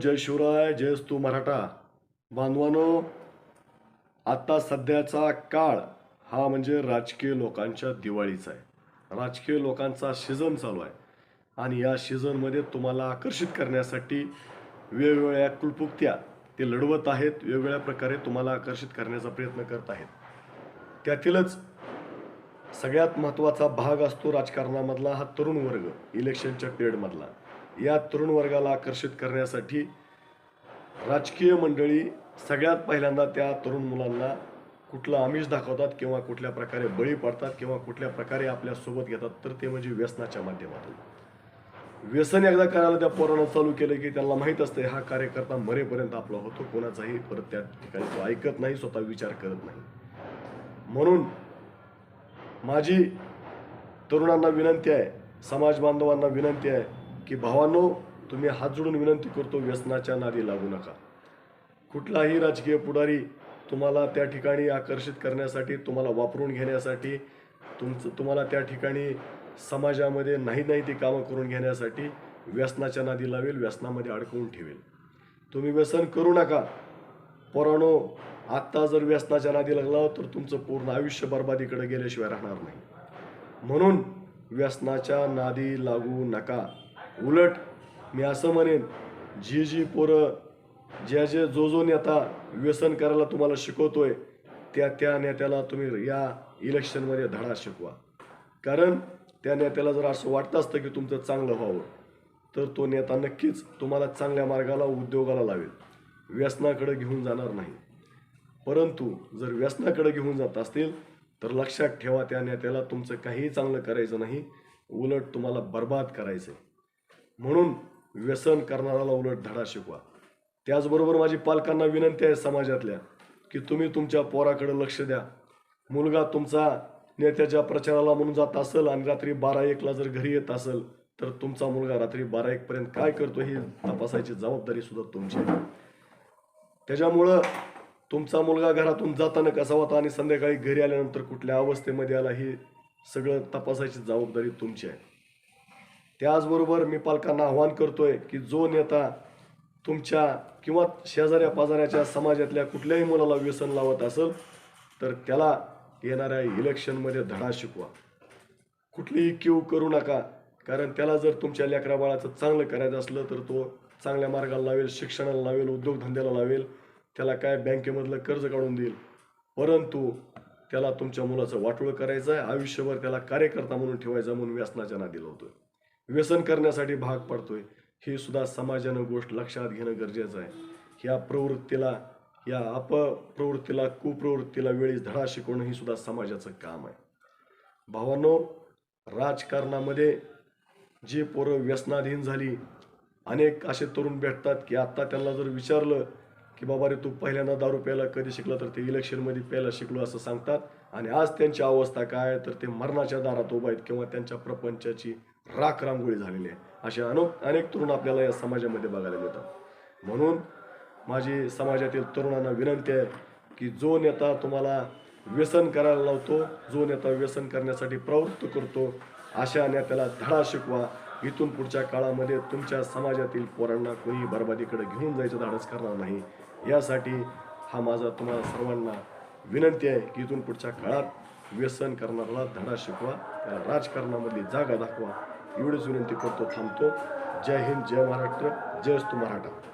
जय शिवराय जयस तू मराठा. बांधवानो आत्ता सध्याचा काळ हा म्हणजे राजकीय लोकांच्या दिवाळीचा आहे. राजकीय लोकांचा सीझन चालू आहे. आणि या सीझनमध्ये तुम्हाला आकर्षित करण्यासाठी वेगवेगळ्या कुलपुक्त्या ते लढवत आहेत वेगवेगळ्या प्रकारे तुम्हाला आकर्षित करण्याचा प्रयत्न करत आहेत. त्यातीलच सगळ्यात महत्त्वाचा भाग असतो राजकारणामधला हा तरुण वर्ग इलेक्शनच्या पिरियडमधला या तरुण वर्गाला आकर्षित करण्यासाठी राजकीय मंडळी सगळ्यात पहिल्यांदा त्या तरुण मुलांना कुठलं आमिष दाखवतात किंवा कुठल्या प्रकारे बळी पडतात किंवा कुठल्या प्रकारे आपल्यासोबत घेतात तर ते म्हणजे व्यसनाच्या माध्यमातून. व्यसन एकदा करायला त्या पोरानं चालू केलं की त्यांना माहीत असते हा कार्यकर्ता मरेपर्यंत आपला होतो कोणाचाही परत त्या ठिकाणी तो ऐकत नाही स्वतः विचार करत नाही. म्हणून माझी तरुणांना विनंती आहे समाज बांधवांना विनंती आहे की भावांनो तुम्ही हात जोडून विनंती करतो व्यसनाच्या नादी लागू नका. कुठलाही राजकीय पुढारी तुम्हाला त्या ठिकाणी आकर्षित करण्यासाठी तुम्हाला वापरून घेण्यासाठी तुमचं तुम्हाला त्या ठिकाणी समाजामध्ये नाही नाही ती कामं करून घेण्यासाठी व्यसनाच्या नादी लावेल व्यसनामध्ये अडकवून ठेवेल. तुम्ही व्यसन करू नका. पोरानो आत्ता जर व्यसनाच्या नादी लागला तर तुमचं पूर्ण आयुष्य बर्बादीकडे गेल्याशिवाय राहणार नाही. म्हणून व्यसनाच्या नादी लागू नका. उलट मी असं म्हणेन जी जी पोरं ज्या जे जो जो नेता व्यसन करायला तुम्हाला शिकवतोय त्या त्या नेत्याला तुम्ही या इलेक्शनमध्ये धडा शिकवा. कारण त्या नेत्याला जर असं वाटतं असतं की तुमचं चांगलं व्हावं तर तो नेता नक्कीच तुम्हाला चांगल्या मार्गाला उद्योगाला लावेल. व्यसनाकडे घेऊन जाणार नाही. परंतु जर व्यसनाकडे घेऊन जात असतील तर लक्षात ठेवा त्या नेत्याला तुमचं काहीही चांगलं करायचं नाही उलट तुम्हाला बर्बाद करायचं आहे म्हणून व्यसन करणाऱ्याला उलट धडा शिकवा. त्याचबरोबर माझी पालकांना विनंती आहे समाजातल्या की तुम्ही तुमच्या पोराकडे लक्ष द्या. मुलगा तुमचा नेत्याच्या प्रचाराला म्हणून जात असेल आणि रात्री बारा एकला जर घरी येत असेल तर तुमचा मुलगा रात्री बारा एक पर्यंत काय करतो ही तपासायची जबाबदारी सुद्धा तुमची आहे. त्याच्यामुळं तुमचा मुलगा घरातून जाताना कसा होता आणि संध्याकाळी घरी आल्यानंतर कुठल्या अवस्थेमध्ये आला ही सगळं तपासायची जबाबदारी तुमची आहे. त्याचबरोबर मी पालकांना आव्हान करतोय की जो नेता तुमच्या किंवा शेजाऱ्या पाजाऱ्याच्या समाजातल्या कुठल्याही मुलाला व्यसन लावत असेल तर त्याला येणाऱ्या इलेक्शनमध्ये धडा शिकवा. कुठलीही क्यू करू नका कारण त्याला जर तुमच्या लेकरा बाळाचं चांगलं करायचं असलं तर तो चांगल्या मार्गाला लावेल शिक्षणाला लावेल उद्योगधंद्याला लावेल त्याला काय बँकेमधलं कर्ज काढून देईल. परंतु त्याला तुमच्या मुलाचं वाटोळं करायचं आहे आयुष्यभर त्याला कार्यकर्ता म्हणून ठेवायचा म्हणून व्यसनाच्या नादी लावतोय. व्यसन करण्यासाठी भाग पडतोय. ही सुद्धा समाजानं गोष्ट लक्षात घेणं गरजेचं आहे. ह्या प्रवृत्तीला या अपप्रवृत्तीला कुप्रवृत्तीला वेळीच धडा शिकवणं ही सुद्धा समाजाचं काम आहे. भावांनो राजकारणामध्ये जे पोरं व्यसनाधीन झाली अनेक असे तरुण भेटतात की आत्ता त्यांना जर विचारलं की बाबा रे तू पहिल्यांदा दारू प्यायला कधी शिकला तर ते इलेक्शनमध्ये प्यायला शिकलो असं सांगतात. आणि आज त्यांची अवस्था काय आहे? तर ते मरणाच्या दारात उभा आहेत किंवा त्यांच्या प्रपंचाची राख रांगोळी झालेली आहे. असे अनेक अनेक तरुण आपल्याला या समाजामध्ये बघायला मिळतात. म्हणून माझी समाजातील तरुणांना विनंती आहे की जो नेता तुम्हाला व्यसन करायला लावतो जो नेता व्यसन करण्यासाठी प्रवृत्त करतो अशा नेत्याला धडा शिकवा. इथून पुढच्या काळामध्ये तुमच्या समाजातील पोरांना कोणी बरबादीकडे घेऊन जायचं धाडस करणार नाही. यासाठी हा माझा तुम्हाला सर्वांना विनंती आहे की इथून पुढच्या काळात व्यसन करणाऱ्याला धडा शिकवा त्याला राजकारणामधली जागा दाखवा. एवढीच विनंती करतो थांबतो जय हिंद जय महाराष्ट्र जय स्तू मराठा